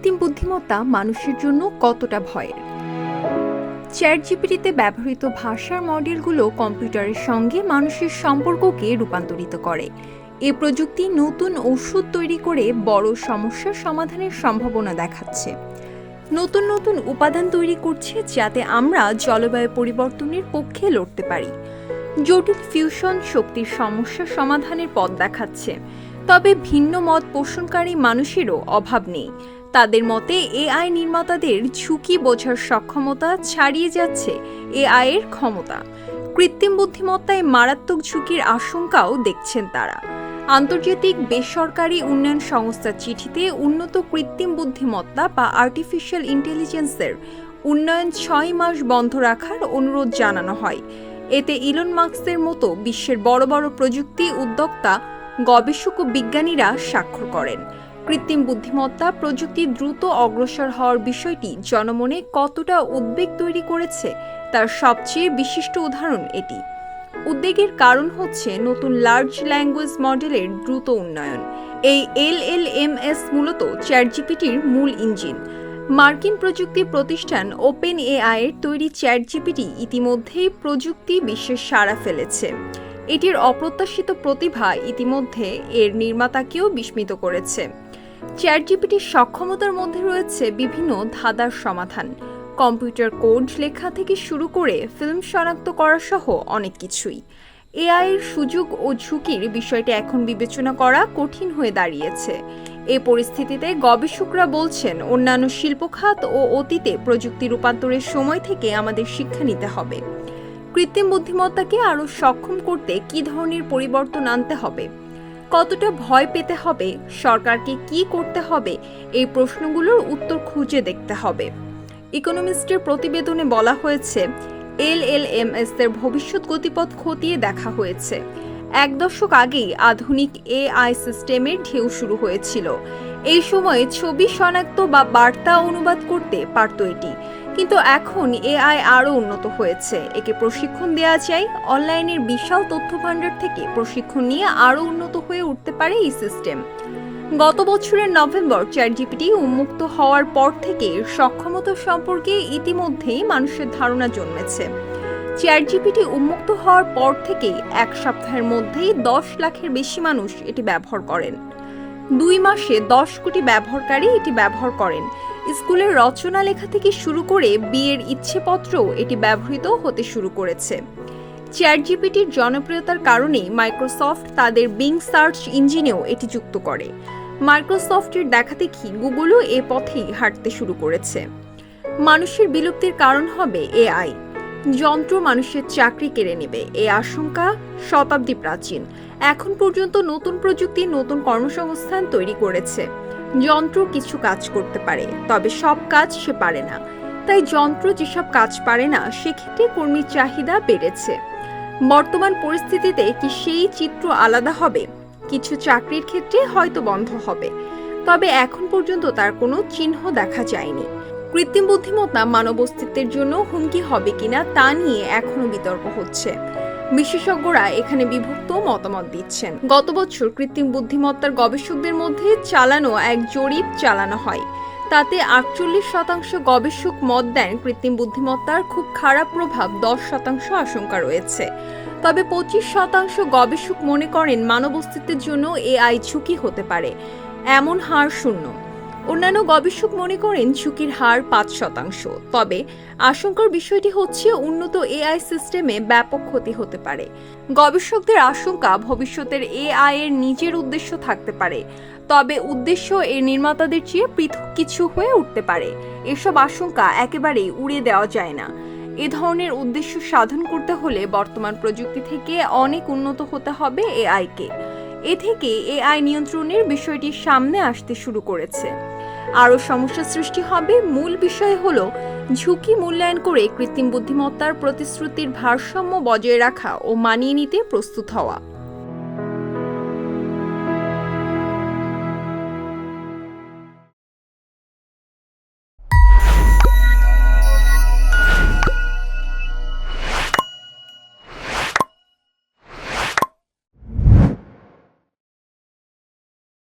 কৃত্রিম বুদ্ধিমত্তা মানুষের জন্য কতটা ভয়ের? চ্যাট জিপিটিতে ব্যবহৃত ভাষার মডেলগুলো কম্পিউটারের সঙ্গে মানুষের সম্পর্ককে রূপান্তরিত করে। এ প্রযুক্তি নতুন ওষুধ তৈরি করে বড় সমস্যার সমাধানের সম্ভাবনা দেখাচ্ছে। নতুন নতুন উপাদান তৈরি করছে যাতে আমরা জলবায়ু পরিবর্তনের পক্ষে লড়তে পারি। জটিল ফিউশন শক্তির সমস্যা সমাধানের পথ দেখাচ্ছে। তবে ভিন্ন মত পোষণকারী মানুষেরও অভাব নেই। তাদের মতে এআই নির্মাতাদের ঝুঁকি বোঝার সক্ষমতা ছাড়িয়ে যাচ্ছে এআই এর ক্ষমতা। কৃত্রিম বুদ্ধিমত্তায় মারাত্মক ঝুঁকির আশঙ্কাও দেখছেন তারা। আন্তর্জাতিক বেসরকারি উন্নয়ন সংস্থার চিঠিতে উন্নত কৃত্রিম বুদ্ধিমত্তা বা আর্টিফিশিয়াল ইন্টেলিজেন্সের উন্নয়ন ছয় মাস বন্ধ রাখার অনুরোধ জানানো হয়। এতে ইলন মার্কসের মতো বিশ্বের বড় বড় প্রযুক্তি উদ্যোক্তা, গবেষক ও বিজ্ঞানীরা স্বাক্ষর করেন। কৃত্রিম বুদ্ধিমত্তা প্রযুক্তি দ্রুত অগ্রসর হওয়ার বিষয়টি জনমনে কতটা উদ্বেগ তৈরি করেছে তার সবচেয়ে বিশিষ্ট উদাহরণ এটি। উদ্বেগের কারণ হচ্ছে নতুন লার্জ ল্যাঙ্গুয়েজ মডেলের দ্রুত উন্নয়ন। এই এল এল এম এস মূলত চ্যাট জিপিটির মূল ইঞ্জিন। মার্কিন প্রযুক্তি প্রতিষ্ঠান ওপেন এআই এর তৈরি চ্যাট জিপিটি ইতিমধ্যেই প্রযুক্তি বিশ্বের সাড়া ফেলেছে। এটির অপ্রত্যাশিত প্রতিভা ইতিমধ্যে এর নির্মাতাকেও বিস্মিত করেছে। চ্যাট জিপিটির সক্ষমতার মধ্যে রয়েছে বিভিন্ন ধাঁধার সমাধান। কম্পিউটার কোড লেখা থেকে শুরু করে ফিল্ম শনাক্ত করা সহ অনেক কিছুই। এআই এর সুযোগ ও ঝুঁকির বিষয়টি এখন বিবেচনা করা কঠিন হয়ে দাঁড়িয়েছে। এ পরিস্থিতিতে গবেষকরা বলছেন, অন্যান্য শিল্প খাত ও অতীতে প্রযুক্তি রূপান্তরের সময় থেকে আমাদের শিক্ষা নিতে হবে। কৃত্রিম বুদ্ধিমত্তাকে আরও সক্ষম করতে কী ধরনের পরিবর্তন আনতে হবে? কতটা ভয় পেতে হবে, সরকারকে কি করতে হবে, এই প্রশ্নগুলোর উত্তর খুঁজে দেখতে হবে। ইকোনমিস্টের প্রতিবেদনে বলা হয়েছে, এল এল এম এস এর ভবিষ্যৎ গতিপথ খতিয়ে দেখা হয়েছে। এক দশক আগেই আধুনিক এআই সিস্টেমের ঢেউ শুরু হয়েছিল। এই সময়ে ছবি শনাক্ত বা বার্তা অনুবাদ করতে পারত এটি। কিন্তু এখন এআই আরও উন্নত হয়েছে। একে প্রশিক্ষণ দেওয়া চাই অনলাইনের বিশাল তথ্য ভাণ্ডার থেকে প্রশিক্ষণ নিয়ে আরও উন্নত হয়ে উঠতে পারে এই সিস্টেম। গত বছরের নভেম্বর চ্যাট জিপিটি উন্মুক্ত হওয়ার পর থেকে সক্ষমতা সম্পর্কে ইতিমধ্যেই মানুষের ধারণা জন্মেছে। চ্যাট জিপিটি উন্মুক্ত হওয়ার পর থেকেই এক সপ্তাহের মধ্যেই দশ লাখের বেশি মানুষ এটি ব্যবহার করেন। দুই মাসে দশ কোটি ব্যবহারকারী এটি ব্যবহার করেন। স্কুলের রচনা লেখা থেকে শুরু করে বিয়ের ইচ্ছেপত্রও এটি ব্যবহৃত হতে শুরু করেছে। চ্যাট জিপিটির জনপ্রিয়তার কারণে মাইক্রোসফট তাদের বিং সার্চ ইঞ্জিনেও এটি যুক্ত করে। মাইক্রোসফটের দেখা দেখি গুগলও এ পথেই হাঁটতে শুরু করেছে। মানুষের বিলুপ্তির কারণ হবে এআই। যন্ত্র মানুষের চাকরি কেড়ে নেবে এই আশঙ্কা শতাব্দী প্রাচীন। এখন পর্যন্ত নতুন প্রযুক্তি, নতুন কর্মসংস্থান তৈরি করেছে। যন্ত্র কিছু কাজ করতে পারে, তবে সব কাজ সে পারে না। তাই যন্ত্র যেসব কাজ পারে না, সেক্ষেত্রে কর্মীর চাহিদা বেড়েছে। বর্তমান পরিস্থিতিতে কি সেই চিত্র আলাদা হবে? কিছু চাকরির ক্ষেত্রে হয়তো বন্ধ হবে, তবে এখন পর্যন্ত তার কোনো চিহ্ন দেখা যায়নি। কৃত্রিম বুদ্ধিমত্তা মানব অস্তিত্বের জন্য হুমকি হবে কিনা তা নিয়ে এখনও বিতর্ক হচ্ছে। বিশেষজ্ঞরা এখানে বিভক্ত মতামত দিচ্ছেন। গত বছর কৃত্রিম বুদ্ধিমত্তার গবেষকদের মধ্যে চালানো এক জরিপ চালানো হয়। তাতে আটচল্লিশ শতাংশ গবেষক মত দেন কৃত্রিম বুদ্ধিমত্তার খুব খারাপ প্রভাব দশ শতাংশ আশঙ্কা রয়েছে। তবে পঁচিশ শতাংশ গবেষক মনে করেন মানব অস্তিত্বের জন্য এআই ঝুঁকি হতে পারে। এমন হার শূন্য। অন্যান্য গবেষক মনে করেন ঝুঁকির হার পাঁচ শতাংশ। তবে আশঙ্কার বিষয়টি হচ্ছে উন্নত এআই সিস্টেমে ব্যাপক ক্ষতি হতে পারে। গবেষকদের আশঙ্কা ভবিষ্যতের এআই এর নিজের উদ্দেশ্য থাকতে পারে। তবে উদ্দেশ্য এর নির্মাতাদের চেয়ে পৃথক কিছু হয়ে উঠতে পারে। এসব আশঙ্কা একেবারেই উড়িয়ে দেওয়া যায় না। এ ধরনের উদ্দেশ্য সাধন করতে হলে বর্তমান প্রযুক্তি থেকে অনেক উন্নত হতে হবে এআইকে এ থেকে এআই নিয়ন্ত্রণের বিষয়টি সামনে আসতে শুরু করেছে। আরও সমস্যা সৃষ্টি হবে। মূল বিষয় হল ঝুঁকি মূল্যায়ন করে কৃত্রিম বুদ্ধিমত্তার প্রতিশ্রুতির ভারসাম্য বজায় রাখা ও মানিয়ে নিতে প্রস্তুত হওয়া।